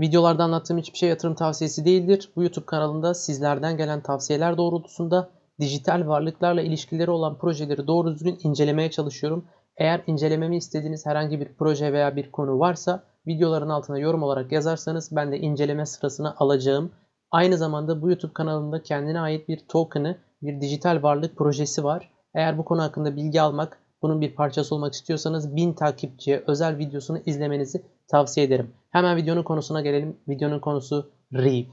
Videolarda anlattığım hiçbir şey yatırım tavsiyesi değildir. Bu YouTube kanalında sizlerden gelen tavsiyeler doğrultusunda dijital varlıklarla ilişkileri olan projeleri doğru düzgün incelemeye çalışıyorum. Eğer incelememi istediğiniz herhangi bir proje veya bir konu varsa videoların altına yorum olarak yazarsanız ben de inceleme sırasına alacağım. Aynı zamanda bu YouTube kanalında kendine ait bir token'ı, bir dijital varlık projesi var. Eğer bu konu hakkında bilgi almak, bunun bir parçası olmak istiyorsanız 1000 takipçiye özel videosunu izlemenizi tavsiye ederim. Hemen videonun konusuna gelelim. Videonun konusu Reef.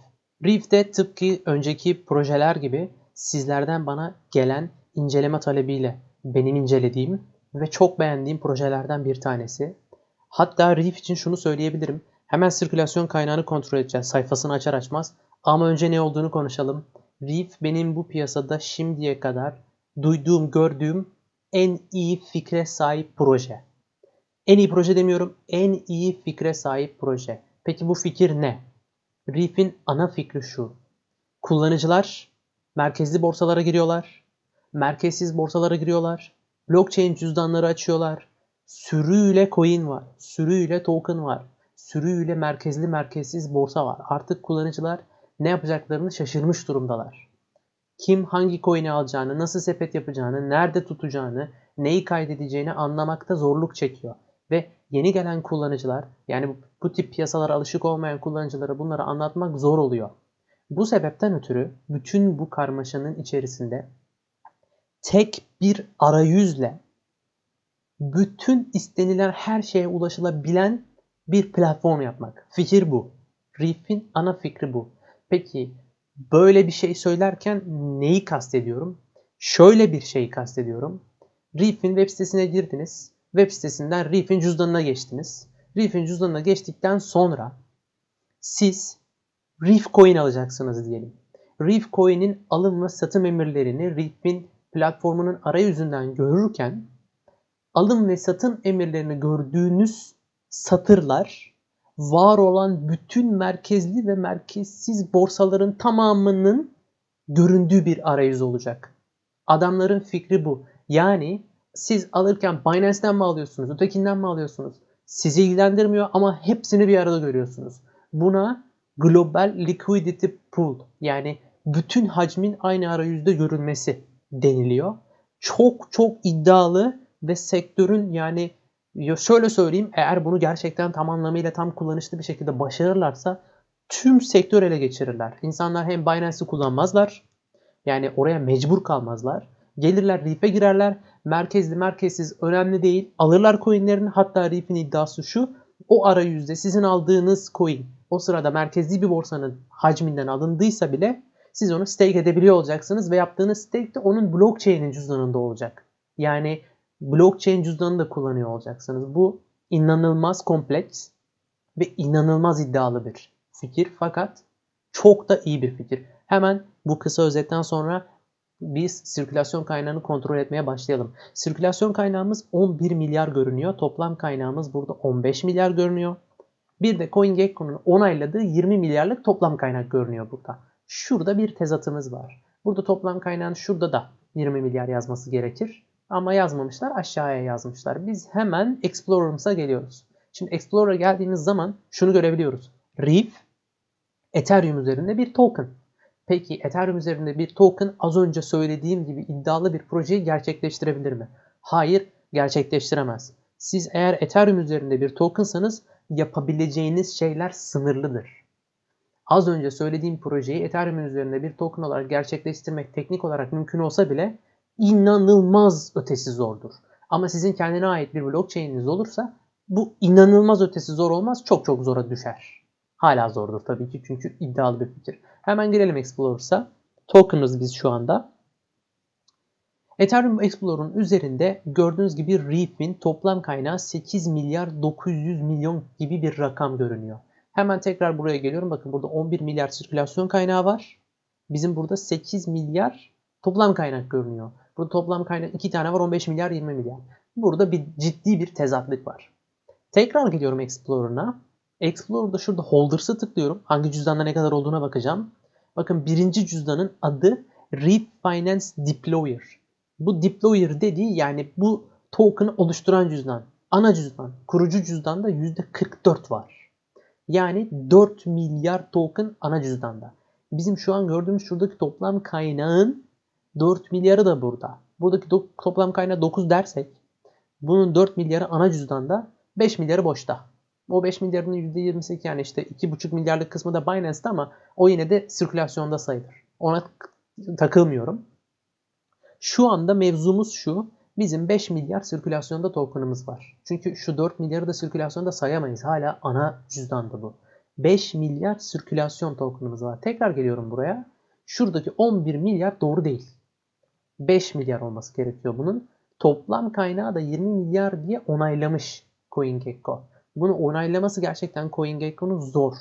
Reef de tıpkı önceki projeler gibi sizlerden bana gelen inceleme talebiyle benim incelediğim ve çok beğendiğim projelerden bir tanesi. Hatta Reef için şunu söyleyebilirim. Hemen sirkülasyon kaynağını kontrol edeceğiz. Sayfasını açar açmaz. Ama önce ne olduğunu konuşalım. Reef benim bu piyasada şimdiye kadar duyduğum, gördüğüm en iyi fikre sahip proje. En iyi proje demiyorum, en iyi fikre sahip proje. Peki bu fikir ne? Reef'in ana fikri şu. Kullanıcılar merkezli borsalara giriyorlar. Merkezsiz borsalara giriyorlar. Blockchain cüzdanları açıyorlar. Sürüyle coin var. Sürüyle token var. Sürüyle merkezli merkezsiz borsa var. Artık kullanıcılar ne yapacaklarını şaşırmış durumdalar. Kim hangi coin'i alacağını, nasıl sepet yapacağını, nerede tutacağını, neyi kaydedeceğini anlamakta zorluk çekiyor. Ve yeni gelen kullanıcılar yani bu, tip piyasalara alışık olmayan kullanıcılara bunları anlatmak zor oluyor. Bu sebepten ötürü bütün bu karmaşanın içerisinde tek bir arayüzle bütün istenilen her şeye ulaşılabilen bir platform yapmak. Fikir bu. Reef'in ana fikri bu. Peki böyle bir şey söylerken neyi kastediyorum? Şöyle bir şey kastediyorum. Reef'in web sitesine girdiniz. Web sitesinden Reef'in cüzdanına geçtiniz. Reef'in cüzdanına geçtikten sonra siz Reef Coin alacaksınız diyelim. Reef Coin'in alım ve satım emirlerini Reef'in platformunun arayüzünden görürken alım ve satım emirlerini gördüğünüz satırlar var olan bütün merkezli ve merkezsiz borsaların tamamının göründüğü bir arayüz olacak. Adamların fikri bu. Yani siz alırken Binance'den mi alıyorsunuz, ötekinden mi alıyorsunuz? Sizi ilgilendirmiyor ama hepsini bir arada görüyorsunuz. Buna Global Liquidity Pool yani bütün hacmin aynı arayüzde görülmesi deniliyor. Çok çok iddialı ve sektörün yani şöyle söyleyeyim eğer bunu gerçekten tam anlamıyla tam kullanışlı bir şekilde başarırlarsa tüm sektör ele geçirirler. İnsanlar hem Binance'i kullanmazlar yani oraya mecbur kalmazlar. Gelirler Reef'e girerler. Merkezli merkezsiz önemli değil. Alırlar coinlerini. Hatta Reef'in iddiası şu. O arayüzde sizin aldığınız coin o sırada merkezli bir borsanın hacminden alındıysa bile siz onu stake edebiliyor olacaksınız ve yaptığınız stake de onun blockchain'in cüzdanında olacak. Yani blockchain cüzdanını da kullanıyor olacaksınız. Bu inanılmaz kompleks ve inanılmaz iddialı bir fikir fakat çok da iyi bir fikir. Hemen bu kısa özetten sonra biz sirkülasyon kaynağını kontrol etmeye başlayalım. Sirkülasyon kaynağımız 11 milyar görünüyor. Toplam kaynağımız burada 15 milyar görünüyor. Bir de CoinGecko'nun onayladığı 20 milyarlık toplam kaynak görünüyor burada. Şurada bir tezatımız var. Burada toplam kaynağın şurada da 20 milyar yazması gerekir. Ama yazmamışlar aşağıya yazmışlar. Biz hemen Explorer'ımıza geliyoruz. Şimdi Explorer'a geldiğimiz zaman şunu görebiliyoruz. Reef Ethereum üzerinde bir token. Peki Ethereum üzerinde bir token az önce söylediğim gibi iddialı bir projeyi gerçekleştirebilir mi? Hayır, gerçekleştiremez. Siz eğer Ethereum üzerinde bir tokensanız yapabileceğiniz şeyler sınırlıdır. Az önce söylediğim projeyi Ethereum üzerinde bir token olarak gerçekleştirmek teknik olarak mümkün olsa bile inanılmaz ötesi zordur. Ama sizin kendine ait bir blockchain'iniz olursa bu inanılmaz ötesi zor olmaz, çok çok zora düşer. Hala zordur tabii ki çünkü iddialı bir fikir. Hemen girelim Explorer'sa. Token'ız biz şu anda. Ethereum Explorer'ın üzerinde gördüğünüz gibi Reef'in toplam kaynağı 8 milyar 900 milyon gibi bir rakam görünüyor. Hemen tekrar buraya geliyorum. Bakın burada 11 milyar sirkülasyon kaynağı var. Bizim burada 8 milyar toplam kaynak görünüyor. Burada toplam kaynak 2 tane var 15 milyar 20 milyar. Burada bir ciddi bir tezatlık var. Tekrar geliyorum Explorer'ına. Explorer'da şurada Holders'ı tıklıyorum. Hangi cüzdanda ne kadar olduğuna bakacağım. Bakın birinci cüzdanın adı Reef Finance Deployer. Bu deployer dediği yani bu token'ı oluşturan cüzdan. Ana cüzdan, kurucu cüzdanda %44 var. Yani 4 milyar token ana cüzdanda. Bizim şu an gördüğümüz şuradaki toplam kaynağın 4 milyarı da burada. Buradaki toplam kaynağı 9 dersek bunun 4 milyarı ana cüzdanda 5 milyarı boşta. O 5 milyarının %28 yani işte 2,5 milyarlık kısmı da Binance'da ama o yine de sirkülasyonda sayılır. Ona takılmıyorum. Şu anda mevzumuz şu. Bizim 5 milyar sirkülasyonda token'ımız var. Çünkü şu 4 milyarı da sirkülasyonda sayamayız. Hala ana cüzdanda bu. 5 milyar sirkülasyon token'ımız var. Tekrar geliyorum buraya. Şuradaki 11 milyar doğru değil. 5 milyar olması gerekiyor bunun. Toplam kaynağı da 20 milyar diye onaylamış CoinGecko. Bunu onaylaması gerçekten CoinGecko'nun zor.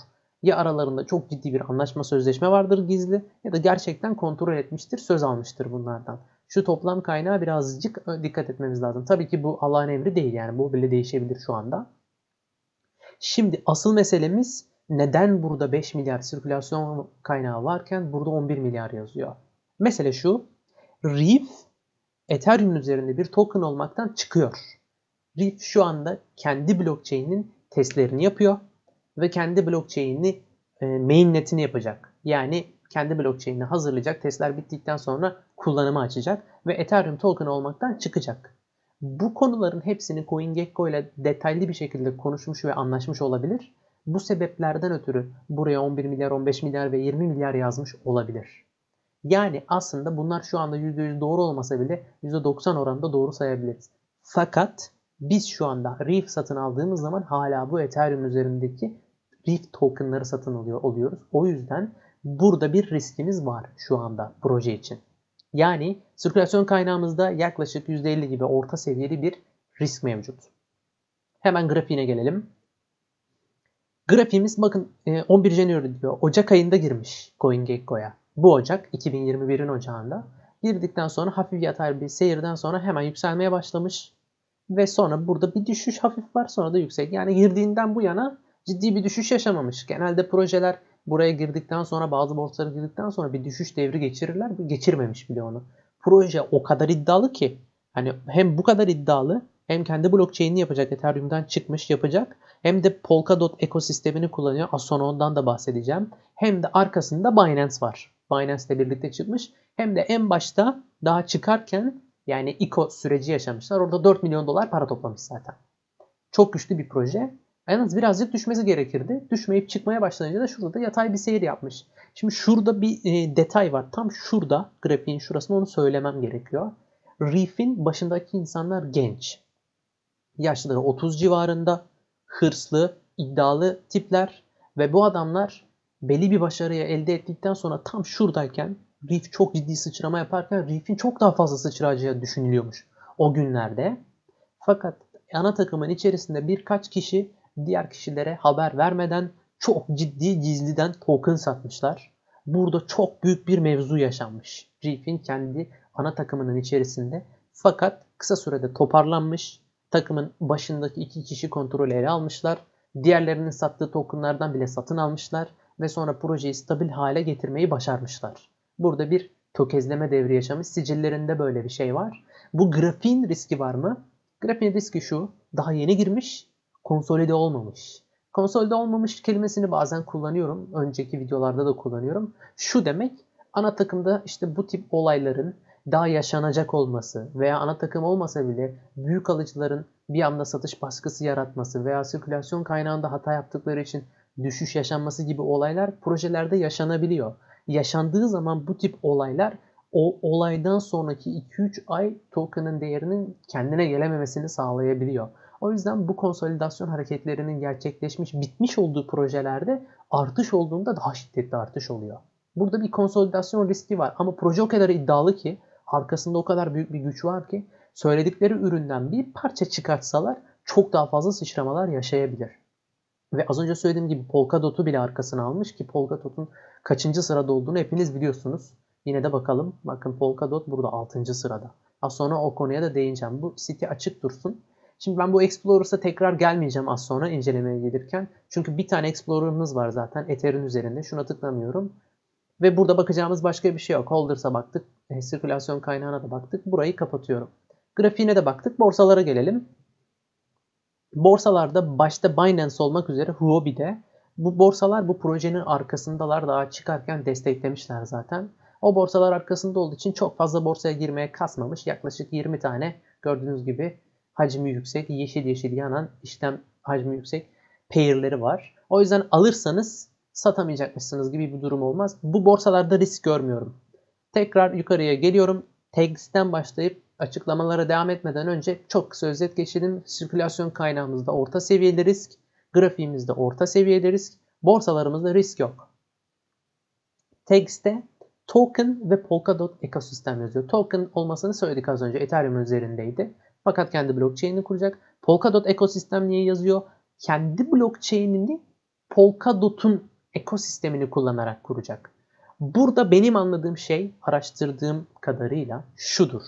Ya aralarında çok ciddi bir anlaşma sözleşme vardır gizli ya da gerçekten kontrol etmiştir, söz almıştır bunlardan. Şu toplam kaynağı birazcık dikkat etmemiz lazım. Tabii ki bu Allah'ın emri değil yani bu bile değişebilir şu anda. Şimdi asıl meselemiz neden burada 5 milyar sirkülasyon kaynağı varken burada 11 milyar yazıyor? Mesele şu. Reef Ethereum üzerinde bir token olmaktan çıkıyor. Reef şu anda kendi blockchain'in testlerini yapıyor ve kendi blockchain'ini e, mainnet'ini yapacak. Yani kendi blockchain'ini hazırlayacak. Testler bittikten sonra kullanıma açacak ve Ethereum token olmaktan çıkacak. Bu konuların hepsini CoinGecko ile detaylı bir şekilde konuşmuş ve anlaşmış olabilir. Bu sebeplerden ötürü buraya 11 milyar, 15 milyar ve 20 milyar yazmış olabilir. Yani aslında bunlar şu anda %100 doğru olmasa bile %90 oranında doğru sayabiliriz. Fakat biz şu anda Reef satın aldığımız zaman hala bu Ethereum üzerindeki Reef tokenları satın alıyor oluyoruz. O yüzden burada bir riskimiz var şu anda proje için. Yani sirkülasyon kaynağımızda yaklaşık %50 gibi orta seviyeli bir risk mevcut. Hemen grafiğine gelelim. Grafiğimiz bakın e, 11 January diyor. Ocak ayında girmiş CoinGecko'ya. Bu Ocak 2021'in ocağında. Girdikten sonra hafif yatay bir seyirden sonra hemen yükselmeye başlamış. Ve sonra burada bir düşüş hafif var sonra da yüksek. Yani girdiğinden bu yana ciddi bir düşüş yaşamamış. Genelde projeler buraya girdikten sonra bazı borsalara girdikten sonra bir düşüş devri geçirirler. Geçirmemiş bile onu. Proje o kadar iddialı ki hani hem bu kadar iddialı hem kendi blockchain'ini yapacak Ethereum'dan çıkmış yapacak hem de Polkadot ekosistemini kullanıyor. Az ondan da bahsedeceğim. Hem de arkasında Binance var. Binance ile birlikte çıkmış. Hem de en başta daha çıkarken yani ICO süreci yaşamışlar. Orada 4 milyon dolar para toplamış zaten. Çok güçlü bir proje. Yalnız birazcık düşmesi gerekirdi. Düşmeyip çıkmaya başlayınca da şurada da yatay bir seyir yapmış. Şimdi şurada bir e, detay var. Tam şurada grafiğin şurasında onu söylemem gerekiyor. Reef'in başındaki insanlar genç. Yaşları 30 civarında. Hırslı, iddialı tipler. Ve bu adamlar belli bir başarıyı elde ettikten sonra tam şuradayken Reef çok ciddi sıçrama yaparken Reef'in çok daha fazla sıçrayacağı düşünülüyormuş o günlerde. Fakat ana takımın içerisinde birkaç kişi diğer kişilere haber vermeden çok ciddi gizliden token satmışlar. Burada çok büyük bir mevzu yaşanmış. Reef'in kendi ana takımının içerisinde. Fakat kısa sürede toparlanmış. Takımın başındaki iki kişi kontrolü ele almışlar. Diğerlerinin sattığı tokenlardan bile satın almışlar ve sonra projeyi stabil hale getirmeyi başarmışlar. Burada bir tökezleme devri yaşamış. Sicillerinde böyle bir şey var. Bu grafiğin riski var mı? Grafiğin riski şu. Daha yeni girmiş, konsolide olmamış. Konsolide olmamış kelimesini bazen kullanıyorum. Önceki videolarda da kullanıyorum. Şu demek ana takımda işte bu tip olayların daha yaşanacak olması veya ana takım olmasa bile büyük alıcıların bir anda satış baskısı yaratması veya sirkülasyon kaynağında hata yaptıkları için düşüş yaşanması gibi olaylar projelerde yaşanabiliyor. Yaşandığı zaman bu tip olaylar o olaydan sonraki 2-3 ay token'ın değerinin kendine gelememesini sağlayabiliyor. O yüzden bu konsolidasyon hareketlerinin gerçekleşmiş, bitmiş olduğu projelerde artış olduğunda daha şiddetli artış oluyor. Burada bir konsolidasyon riski var ama proje o kadar iddialı ki arkasında o kadar büyük bir güç var ki söyledikleri üründen bir parça çıkartsalar çok daha fazla sıçramalar yaşayabilir. Ve az önce söylediğim gibi Polkadot'u bile arkasına almış ki Polkadot'un kaçıncı sırada olduğunu hepiniz biliyorsunuz. Yine de bakalım. Bakın Polkadot burada 6. sırada. Az sonra o konuya da değineceğim. Bu site açık dursun. Şimdi ben bu Explorer'sa tekrar gelmeyeceğim az sonra incelemeye gelirken. Çünkü bir tane Explorer'ımız var zaten Ether'in üzerinde. Şuna tıklamıyorum. Ve burada bakacağımız başka bir şey yok. Holders'a baktık. E, sirkülasyon kaynağına da baktık. Burayı kapatıyorum. Grafiğine de baktık. Borsalara gelelim. Borsalarda başta Binance olmak üzere Huobi'de Bu borsalar bu projenin arkasındalar. Daha çıkarken desteklemişler zaten. O borsalar arkasında olduğu için çok fazla borsaya girmeye kasmamış. Yaklaşık 20 tane gördüğünüz gibi hacmi yüksek, yeşil yeşil yanan işlem hacmi yüksek pair'leri var. O yüzden alırsanız satamayacakmışsınız gibi bir durum olmaz. Bu borsalarda risk görmüyorum. Tekrar yukarıya geliyorum. Tags'ten başlayıp açıklamalara devam etmeden önce çok kısa özet geçelim. Sirkülasyon kaynağımızda orta seviyede risk, grafiğimizde orta seviyede risk, borsalarımızda risk yok. Tags'te token ve Polkadot ekosistem yazıyor. Token olmasını söyledik az önce. Ethereum üzerindeydi. Fakat kendi blockchain'ini kuracak. Polkadot ekosistem niye yazıyor? Kendi blockchain'ini Polkadot'un ekosistemini kullanarak kuracak. Burada benim anladığım şey, araştırdığım kadarıyla şudur.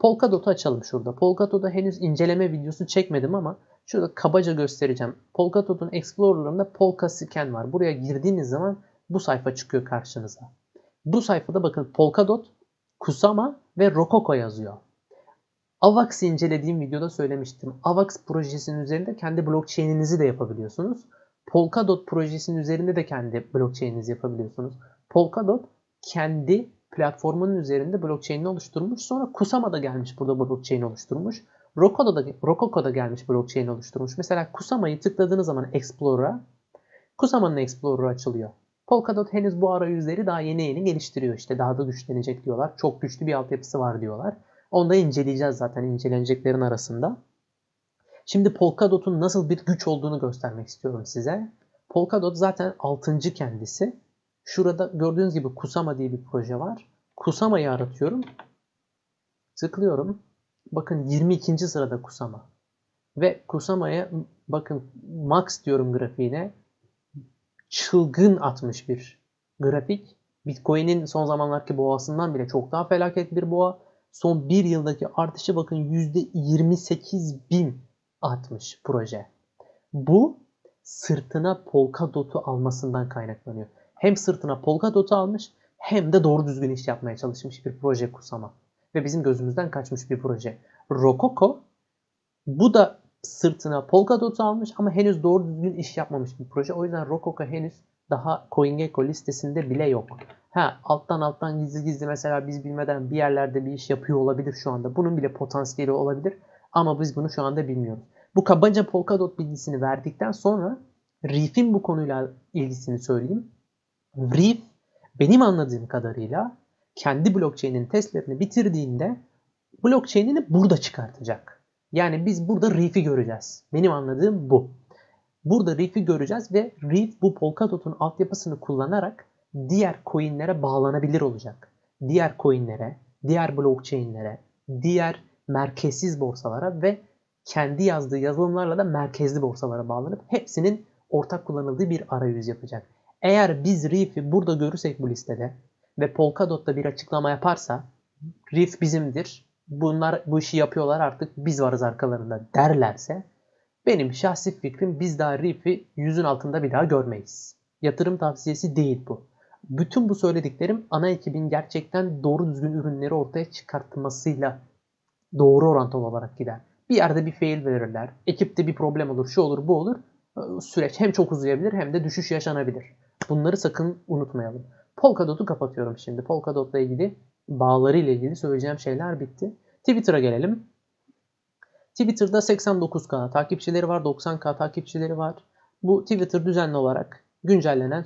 Polkadot'u açalım şurada. Polkadot'a henüz inceleme videosu çekmedim ama şurada kabaca göstereceğim. Polkadot'un Explorer'ında Polka Scan var. Buraya girdiğiniz zaman bu sayfa çıkıyor karşınıza. Bu sayfada bakın Polkadot, Kusama ve Rococo yazıyor. AVAX'ı incelediğim videoda söylemiştim. AVAX projesinin üzerinde kendi blockchain'inizi de yapabiliyorsunuz. Polkadot projesinin üzerinde de kendi blockchain'inizi yapabiliyorsunuz. Polkadot kendi platformunun üzerinde blockchain'ini oluşturmuş. Sonra Kusama da gelmiş burada blockchain oluşturmuş. Rococo da, Rococo da gelmiş blockchain oluşturmuş. Mesela Kusama'yı tıkladığınız zaman Explorer'a Kusama'nın Explorer'ı açılıyor. Polkadot henüz bu arayüzleri daha yeni yeni geliştiriyor. İşte daha da güçlenecek diyorlar. Çok güçlü bir altyapısı var diyorlar. Onu da inceleyeceğiz zaten inceleneceklerin arasında. Şimdi Polkadot'un nasıl bir güç olduğunu göstermek istiyorum size. Polkadot zaten 6. kendisi. Şurada gördüğünüz gibi Kusama diye bir proje var. Kusama'yı aratıyorum. Tıklıyorum. Bakın 22. sırada Kusama. Ve Kusama'ya bakın max diyorum grafiğine. Çılgın atmış bir grafik. Bitcoin'in son zamanlarki boğasından bile çok daha felaket bir boğa. Son bir yıldaki artışı bakın %28 bin atmış proje. Bu sırtına Polkadot'u almasından kaynaklanıyor. Hem sırtına Polkadot'u almış hem de doğru düzgün iş yapmaya çalışmış bir proje Kusama. Ve bizim gözümüzden kaçmış bir proje. Rococo bu da sırtına Polkadot'u almış ama henüz doğru düzgün iş yapmamış bir proje. O yüzden Rococo henüz daha CoinGecko listesinde bile yok. Ha alttan alttan gizli gizli mesela biz bilmeden bir yerlerde bir iş yapıyor olabilir şu anda. Bunun bile potansiyeli olabilir ama biz bunu şu anda bilmiyoruz. Bu kabaca Polkadot bilgisini verdikten sonra Reef'in bu konuyla ilgisini söyleyeyim. Reef benim anladığım kadarıyla kendi blockchain'in testlerini bitirdiğinde blockchain'ini burada çıkartacak. Yani biz burada Reef'i göreceğiz. Benim anladığım bu. Burada Reef'i göreceğiz ve Reef bu Polkadot'un altyapısını kullanarak diğer coinlere bağlanabilir olacak. Diğer coinlere, diğer blockchainlere, diğer merkezsiz borsalara ve kendi yazdığı yazılımlarla da merkezli borsalara bağlanıp hepsinin ortak kullanıldığı bir arayüz yapacak. Eğer biz Reef'i burada görürsek bu listede ve Polkadot'ta bir açıklama yaparsa Reef bizimdir. Bunlar bu işi yapıyorlar artık biz varız arkalarında derlerse benim şahsi fikrim biz daha Reef'i yüzün altında bir daha görmeyiz. Yatırım tavsiyesi değil bu. Bütün bu söylediklerim ana ekibin gerçekten doğru düzgün ürünleri ortaya çıkartmasıyla doğru orantılı olarak gider. Bir yerde bir fail verirler. Ekipte bir problem olur, şu olur, bu olur. Süreç hem çok uzayabilir hem de düşüş yaşanabilir. Bunları sakın unutmayalım. Polkadot'u kapatıyorum şimdi. Polkadot'la ilgili bağları ile ilgili söyleyeceğim şeyler bitti. Twitter'a gelelim. Twitter'da 89k takipçileri var, 90k takipçileri var. Bu Twitter düzenli olarak güncellenen,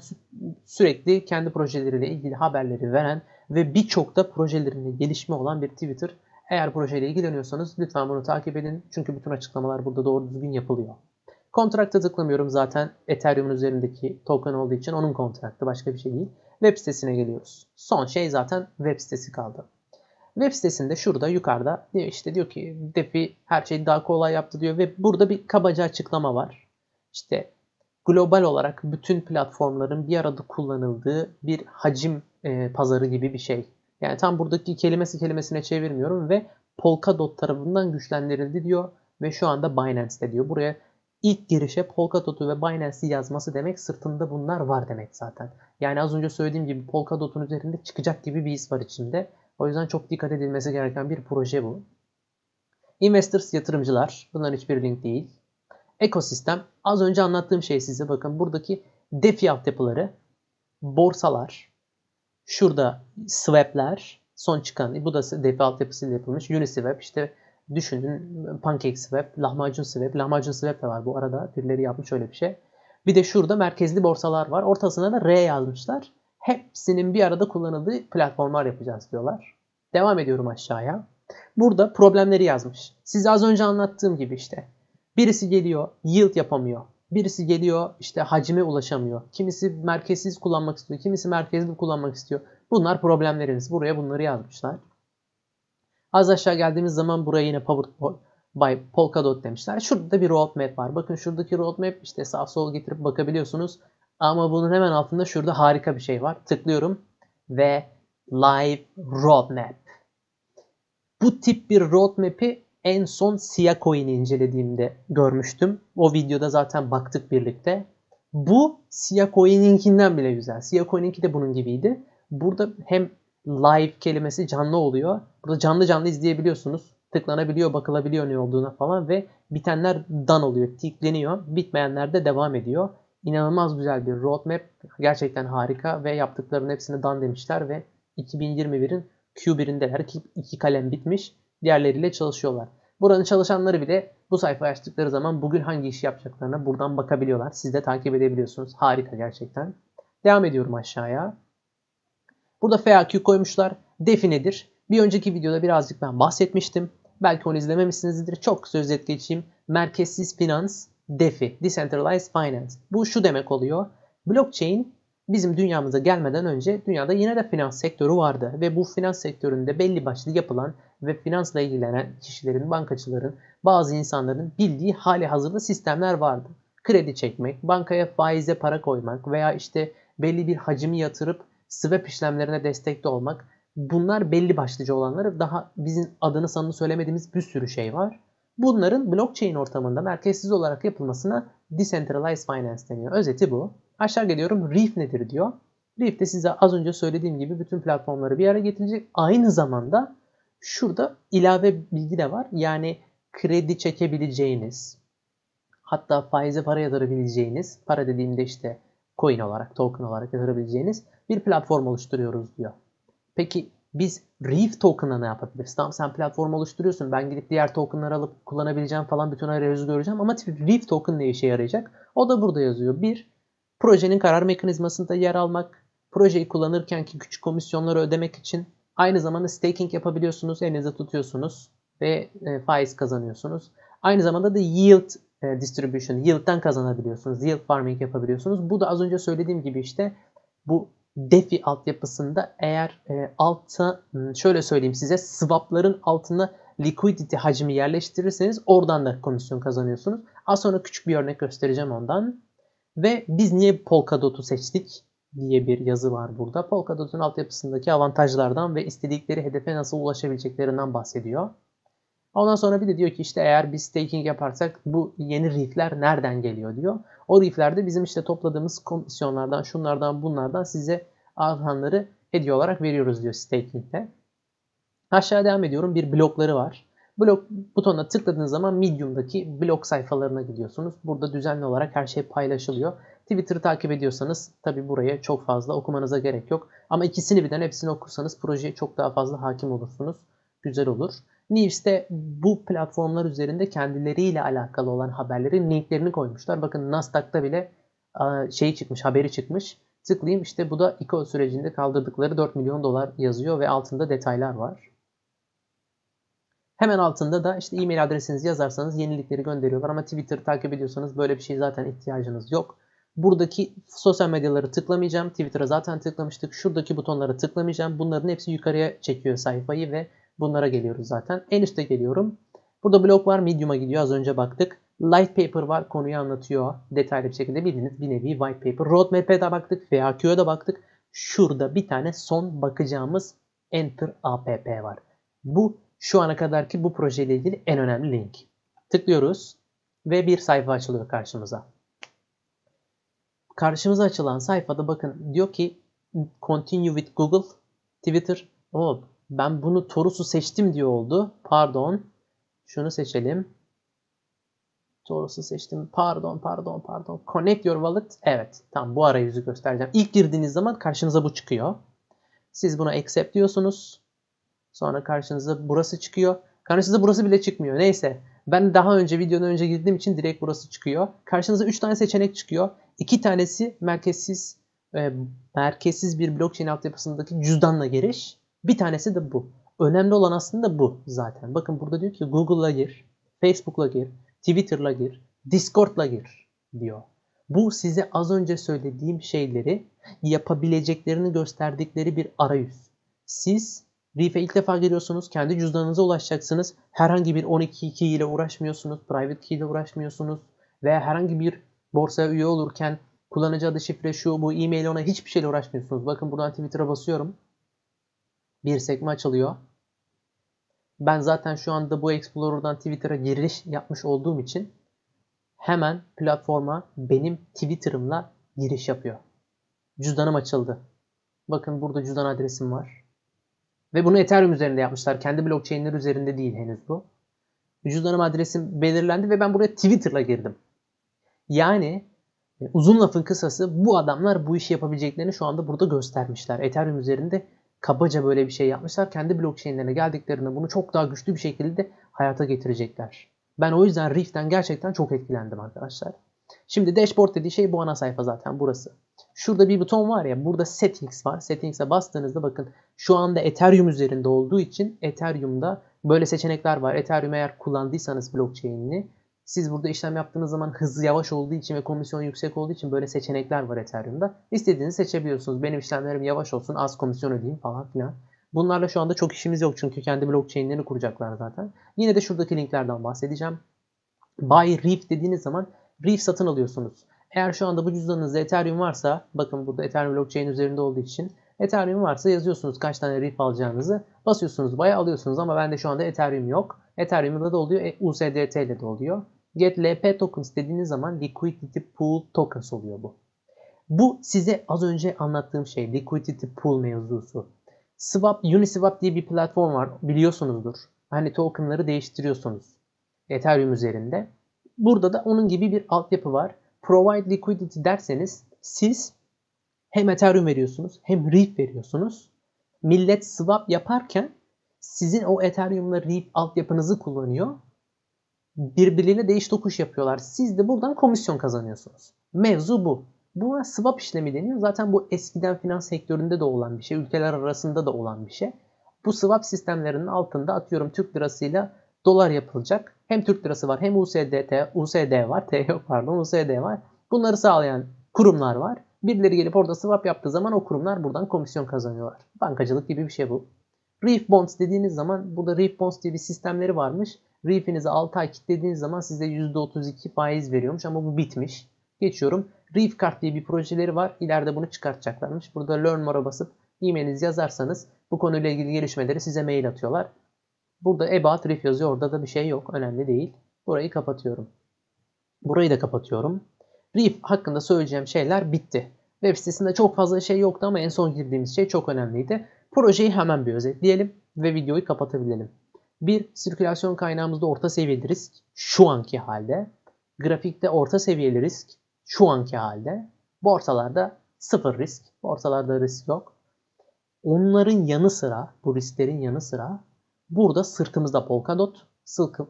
sürekli kendi projeleriyle ilgili haberleri veren ve birçok da projelerinde gelişme olan bir Twitter. Eğer projeyle ilgileniyorsanız lütfen bunu takip edin. Çünkü bütün açıklamalar burada doğru düzgün yapılıyor. Kontrakta tıklamıyorum zaten Ethereum'un üzerindeki token olduğu için onun kontraktı başka bir şey değil. Web sitesine geliyoruz. Son şey zaten web sitesi kaldı. Web sitesinde şurada yukarıda işte diyor ki DeFi her şeyi daha kolay yaptı diyor ve burada bir kabaca açıklama var. İşte global olarak bütün platformların bir arada kullanıldığı bir hacim e, pazarı gibi bir şey. Yani tam buradaki kelimesi kelimesine çevirmiyorum ve Polkadot tarafından güçlendirildi diyor ve şu anda Binance'de diyor. Buraya ilk girişe Polkadot'u ve Binance'i yazması demek sırtında bunlar var demek zaten. Yani az önce söylediğim gibi Polkadot'un üzerinde çıkacak gibi bir his var içinde. O yüzden çok dikkat edilmesi gereken bir proje bu. Investors yatırımcılar. Bunların hiçbir link değil. Ekosistem. Az önce anlattığım şey size bakın buradaki DeFi altyapıları, borsalar, şurada swap'ler, son çıkan bu da DeFi altyapısıyla yapılmış Uniswap işte düşünün PancakeSwap, Lahmacun Swap, Lahmacun Swap de var bu arada birileri yapmış öyle bir şey. Bir de şurada merkezli borsalar var. Ortasına da R yazmışlar. Hepsinin bir arada kullanıldığı platformlar yapacağız diyorlar. Devam ediyorum aşağıya. Burada problemleri yazmış. Size az önce anlattığım gibi işte. Birisi geliyor yield yapamıyor. Birisi geliyor işte hacime ulaşamıyor. Kimisi merkezsiz kullanmak istiyor. Kimisi merkezli kullanmak istiyor. Bunlar problemleriniz. Buraya bunları yazmışlar. Az aşağı geldiğimiz zaman buraya yine powered by Polkadot demişler. Şurada da bir roadmap var. Bakın şuradaki roadmap işte sağ sol getirip bakabiliyorsunuz. Ama bunun hemen altında şurada harika bir şey var. Tıklıyorum ve live roadmap. Bu tip bir roadmap'i en son Sia Coin'i incelediğimde görmüştüm. O videoda zaten baktık birlikte. Bu Sia Coin'inkinden bile güzel. Sia Coin'inki de bunun gibiydi. Burada hem live kelimesi canlı oluyor. Burada canlı canlı izleyebiliyorsunuz. Tıklanabiliyor, bakılabiliyor ne olduğuna falan ve bitenler done oluyor, tikleniyor. Bitmeyenler de devam ediyor. İnanılmaz güzel bir roadmap. Gerçekten harika ve yaptıklarının hepsini done demişler ve 2021'in Q1'indeler ki iki kalem bitmiş. Diğerleriyle çalışıyorlar. Buranın çalışanları bile bu sayfayı açtıkları zaman bugün hangi iş yapacaklarına buradan bakabiliyorlar. Siz de takip edebiliyorsunuz. Harika gerçekten. Devam ediyorum aşağıya. Burada FAQ koymuşlar. DeFi nedir? Bir önceki videoda birazcık ben bahsetmiştim. Belki onu izlememişsinizdir. Çok kısa özet geçeyim. Merkezsiz finans, DeFi, Decentralized Finance. Bu şu demek oluyor. Blockchain bizim dünyamıza gelmeden önce dünyada yine de finans sektörü vardı. Ve bu finans sektöründe belli başlı yapılan ve finansla ilgilenen kişilerin, bankacıların, bazı insanların bildiği hali hazırda sistemler vardı. Kredi çekmek, bankaya faize para koymak veya işte belli bir hacimi yatırıp swap işlemlerine destekte olmak. Bunlar belli başlıca olanları daha bizim adını sanını söylemediğimiz bir sürü şey var. Bunların blockchain ortamında merkezsiz olarak yapılmasına decentralized finance deniyor. Özeti bu. Aşağı geliyorum. Reef nedir diyor. Reef de size az önce söylediğim gibi bütün platformları bir araya getirecek. Aynı zamanda şurada ilave bilgi de var. Yani kredi çekebileceğiniz, hatta faize para yatırabileceğiniz, para dediğimde işte coin olarak, token olarak yatırabileceğiniz bir platform oluşturuyoruz diyor. Peki biz Reef token'la ne yapabiliriz? Tamam sen platform oluşturuyorsun. Ben gidip diğer token'ları alıp kullanabileceğim falan bütün arayüzü göreceğim. Ama Reef token ne işe yarayacak? O da burada yazıyor. Bir, projenin karar mekanizmasında yer almak. Projeyi kullanırken ki küçük komisyonları ödemek için aynı zamanda staking yapabiliyorsunuz. Elinizde tutuyorsunuz ve e, faiz kazanıyorsunuz. Aynı zamanda da yield e, distribution, yield'den kazanabiliyorsunuz. Yield farming yapabiliyorsunuz. Bu da az önce söylediğim gibi işte bu DeFi altyapısında eğer e, altta hmm, şöyle söyleyeyim size swapların altına liquidity hacmi yerleştirirseniz oradan da komisyon kazanıyorsunuz. Az sonra küçük bir örnek göstereceğim ondan. Ve biz niye Polkadot'u seçtik diye bir yazı var burada. Polkadot'un altyapısındaki avantajlardan ve istedikleri hedefe nasıl ulaşabileceklerinden bahsediyor. Ondan sonra bir de diyor ki işte eğer biz staking yaparsak bu yeni reefler nereden geliyor diyor. O reeflerde bizim işte topladığımız komisyonlardan, şunlardan, bunlardan size artanları hediye olarak veriyoruz diyor staking'de. Aşağı devam ediyorum. Bir blokları var. Blok butonuna tıkladığınız zaman Medium'daki blog sayfalarına gidiyorsunuz. Burada düzenli olarak her şey paylaşılıyor. Twitter'ı takip ediyorsanız tabi buraya çok fazla okumanıza gerek yok. Ama ikisini birden hepsini okursanız projeye çok daha fazla hakim olursunuz. Güzel olur. News'te bu platformlar üzerinde kendileriyle alakalı olan haberlerin linklerini koymuşlar. Bakın Nasdaq'ta bile şey çıkmış, haberi çıkmış. Tıklayayım işte bu da ICO sürecinde kaldırdıkları 4 milyon dolar yazıyor ve altında detaylar var. Hemen altında da işte e-mail adresinizi yazarsanız yenilikleri gönderiyorlar ama Twitter'ı takip ediyorsanız böyle bir şey zaten ihtiyacınız yok. Buradaki sosyal medyaları tıklamayacağım. Twitter'a zaten tıklamıştık. Şuradaki butonlara tıklamayacağım. Bunların hepsi yukarıya çekiyor sayfayı ve Bunlara geliyoruz zaten. En üstte geliyorum. Burada blog var. Medium'a gidiyor. Az önce baktık. Light paper var. Konuyu anlatıyor. Detaylı bir şekilde bildiğiniz bir nevi white paper. Roadmap'e de baktık. FAQ'ya da baktık. Şurada bir tane son bakacağımız Enter app var. Bu şu ana kadarki bu projeyle ilgili en önemli link. Tıklıyoruz ve bir sayfa açılıyor karşımıza. Karşımıza açılan sayfada bakın diyor ki Continue with Google, Twitter. Oh, ben bunu Torus'u seçtim diye oldu. Pardon. Şunu seçelim. Toros'u seçtim. Pardon, pardon, pardon. Connect your wallet. Evet. Tamam bu arayüzü göstereceğim. İlk girdiğiniz zaman karşınıza bu çıkıyor. Siz buna accept diyorsunuz. Sonra karşınıza burası çıkıyor. Karşınıza burası bile çıkmıyor. Neyse. Ben daha önce videonun önce girdiğim için direkt burası çıkıyor. Karşınıza 3 tane seçenek çıkıyor. 2 tanesi merkezsiz e, merkezsiz bir blockchain altyapısındaki cüzdanla giriş. Bir tanesi de bu. Önemli olan aslında bu zaten. Bakın burada diyor ki Google'la gir, Facebook'la gir, Twitter'la gir, Discord'la gir diyor. Bu size az önce söylediğim şeyleri yapabileceklerini gösterdikleri bir arayüz. Siz Reef'e ilk defa giriyorsunuz. Kendi cüzdanınıza ulaşacaksınız. Herhangi bir 12 key ile uğraşmıyorsunuz. Private key ile uğraşmıyorsunuz. Veya herhangi bir borsaya üye olurken kullanıcı adı şifre şu bu e-mail ona hiçbir şeyle uğraşmıyorsunuz. Bakın buradan Twitter'a basıyorum. Bir sekme açılıyor. Ben zaten şu anda bu Explorer'dan Twitter'a giriş yapmış olduğum için hemen platforma benim Twitter'ımla giriş yapıyor. Cüzdanım açıldı. Bakın burada cüzdan adresim var. Ve bunu Ethereum üzerinde yapmışlar. Kendi blockchain'ler üzerinde değil henüz bu. Cüzdanım adresim belirlendi ve ben buraya Twitter'la girdim. Yani e, uzun lafın kısası bu adamlar bu işi yapabileceklerini şu anda burada göstermişler. Ethereum üzerinde kabaca böyle bir şey yapmışlar. Kendi blockchain'lerine geldiklerinde bunu çok daha güçlü bir şekilde hayata getirecekler. Ben o yüzden Rift'ten gerçekten çok etkilendim arkadaşlar. Şimdi dashboard dediği şey bu ana sayfa zaten burası. Şurada bir buton var ya burada settings var. Settings'e bastığınızda bakın şu anda Ethereum üzerinde olduğu için Ethereum'da böyle seçenekler var. Ethereum eğer kullandıysanız blockchain'ini siz burada işlem yaptığınız zaman hızı yavaş olduğu için ve komisyon yüksek olduğu için böyle seçenekler var Ethereum'da. İstediğinizi seçebiliyorsunuz. Benim işlemlerim yavaş olsun, az komisyon ödeyeyim falan filan. Bunlarla şu anda çok işimiz yok çünkü kendi blockchain'lerini kuracaklar zaten. Yine de şuradaki linklerden bahsedeceğim. Buy Reef dediğiniz zaman Reef satın alıyorsunuz. Eğer şu anda bu cüzdanınızda Ethereum varsa, bakın burada Ethereum blockchain üzerinde olduğu için Ethereum varsa yazıyorsunuz kaç tane Reef alacağınızı. Basıyorsunuz bayağı alıyorsunuz ama bende şu anda Ethereum yok. Ethereum'da da oluyor, e, USDT ile de oluyor. Get LP tokens dediğiniz zaman liquidity pool tokens oluyor bu. Bu size az önce anlattığım şey liquidity pool mevzusu. Swap, Uniswap diye bir platform var biliyorsunuzdur. Hani tokenları değiştiriyorsunuz Ethereum üzerinde. Burada da onun gibi bir altyapı var. Provide liquidity derseniz siz hem Ethereum veriyorsunuz hem Reef veriyorsunuz. Millet swap yaparken sizin o Ethereum'la Reef altyapınızı kullanıyor. Birbirleriyle değiş tokuş yapıyorlar. Siz de buradan komisyon kazanıyorsunuz. Mevzu bu. Buna swap işlemi deniyor. Zaten bu eskiden finans sektöründe de olan bir şey. Ülkeler arasında da olan bir şey. Bu swap sistemlerinin altında atıyorum Türk lirasıyla dolar yapılacak. Hem Türk lirası var hem USDT, USD var, T yok pardon USD var. Bunları sağlayan kurumlar var. Birileri gelip orada swap yaptığı zaman o kurumlar buradan komisyon kazanıyorlar. Bankacılık gibi bir şey bu. Reef Bonds dediğiniz zaman burada Reef Bonds diye bir sistemleri varmış. Reef'inizi 6 ay kilitlediğiniz zaman size %32 faiz veriyormuş ama bu bitmiş. Geçiyorum. Reef Card diye bir projeleri var. İleride bunu çıkartacaklarmış. Burada Learn More'a basıp e-mailinizi yazarsanız bu konuyla ilgili gelişmeleri size mail atıyorlar. Burada About Reef yazıyor. Orada da bir şey yok. Önemli değil. Burayı kapatıyorum. Burayı da kapatıyorum. Reef hakkında söyleyeceğim şeyler bitti. Web sitesinde çok fazla şey yoktu ama en son girdiğimiz şey çok önemliydi. Projeyi hemen bir özetleyelim ve videoyu kapatabilelim. Bir, sirkülasyon kaynağımızda orta seviyeli risk şu anki halde. Grafikte orta seviyeli risk şu anki halde. Borsalarda sıfır risk. Borsalarda risk yok. Onların yanı sıra, bu risklerin yanı sıra burada sırtımızda Polkadot,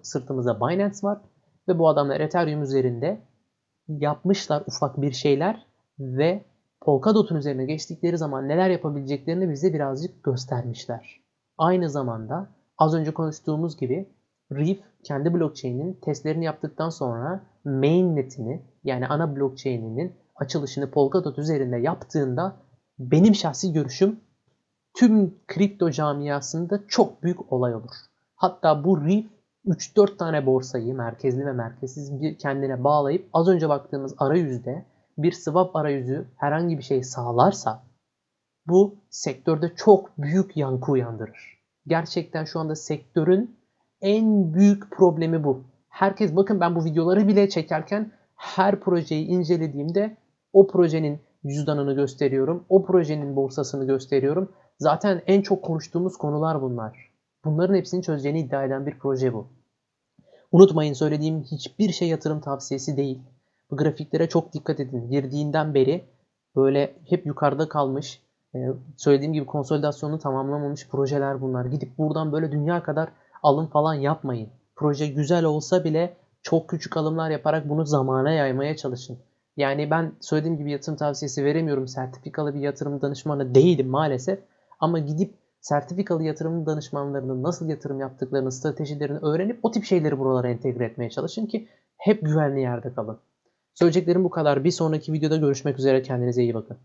sırtımızda Binance var ve bu adamlar Ethereum üzerinde yapmışlar ufak bir şeyler ve Polkadot'un üzerine geçtikleri zaman neler yapabileceklerini bize birazcık göstermişler. Aynı zamanda az önce konuştuğumuz gibi Reef kendi blockchain'in testlerini yaptıktan sonra mainnetini yani ana blockchain'inin açılışını Polkadot üzerinde yaptığında benim şahsi görüşüm tüm kripto camiasında çok büyük olay olur. Hatta bu Reef 3-4 tane borsayı merkezli ve merkezsiz bir kendine bağlayıp az önce baktığımız arayüzde bir swap arayüzü herhangi bir şey sağlarsa bu sektörde çok büyük yankı uyandırır. Gerçekten şu anda sektörün en büyük problemi bu. Herkes bakın ben bu videoları bile çekerken her projeyi incelediğimde o projenin cüzdanını gösteriyorum. O projenin borsasını gösteriyorum. Zaten en çok konuştuğumuz konular bunlar. Bunların hepsini çözeceğini iddia eden bir proje bu. Unutmayın söylediğim hiçbir şey yatırım tavsiyesi değil. Bu grafiklere çok dikkat edin. Girdiğinden beri böyle hep yukarıda kalmış, e, söylediğim gibi konsolidasyonu tamamlamamış projeler bunlar. Gidip buradan böyle dünya kadar alım falan yapmayın. Proje güzel olsa bile çok küçük alımlar yaparak bunu zamana yaymaya çalışın. Yani ben söylediğim gibi yatırım tavsiyesi veremiyorum. Sertifikalı bir yatırım danışmanı değilim maalesef. Ama gidip sertifikalı yatırım danışmanlarının nasıl yatırım yaptıklarını, stratejilerini öğrenip o tip şeyleri buralara entegre etmeye çalışın ki hep güvenli yerde kalın. Söyleyeceklerim bu kadar. Bir sonraki videoda görüşmek üzere. Kendinize iyi bakın.